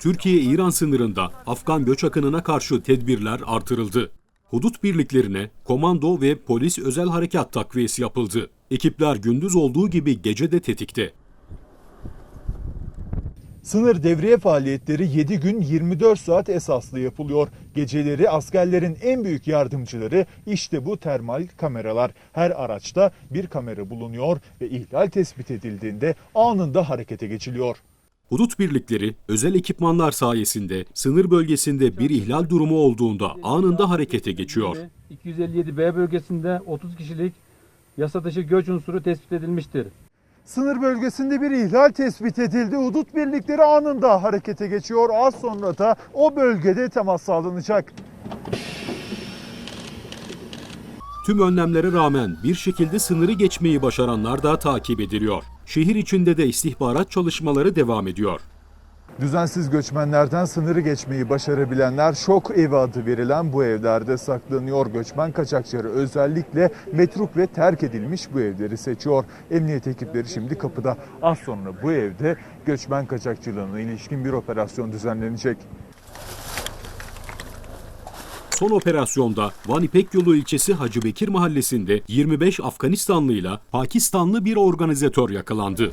Türkiye-İran sınırında Afgan göç akınına karşı tedbirler artırıldı. Hudut birliklerine komando ve polis özel harekat takviyesi yapıldı. Ekipler gündüz olduğu gibi gece de tetikte. Sınır devriye faaliyetleri 7 gün 24 saat esaslı yapılıyor. Geceleri askerlerin en büyük yardımcıları işte bu termal kameralar. Her araçta bir kamera bulunuyor ve ihlal tespit edildiğinde anında harekete geçiliyor. Hudut birlikleri özel ekipmanlar sayesinde sınır bölgesinde bir ihlal durumu olduğunda anında harekete geçiyor. 257B bölgesinde 30 kişilik yasa dışı göç unsuru tespit edilmiştir. Sınır bölgesinde bir ihlal tespit edildi. Hudut birlikleri anında harekete geçiyor. Az sonra da o bölgede temas sağlanacak. Tüm önlemlere rağmen bir şekilde sınırı geçmeyi başaranlar da takip ediliyor. Şehir içinde de istihbarat çalışmaları devam ediyor. Düzensiz göçmenlerden sınırı geçmeyi başarabilenler şok evi adı verilen bu evlerde saklanıyor. Göçmen kaçakçıları özellikle metruk ve terk edilmiş bu evleri seçiyor. Emniyet ekipleri şimdi kapıda. Az sonra bu evde göçmen kaçakçılığına ilişkin bir operasyon düzenlenecek. Son operasyonda Van İpek Yolu ilçesi Hacı Bekir mahallesinde 25 Afganistanlıyla Pakistanlı bir organizatör yakalandı.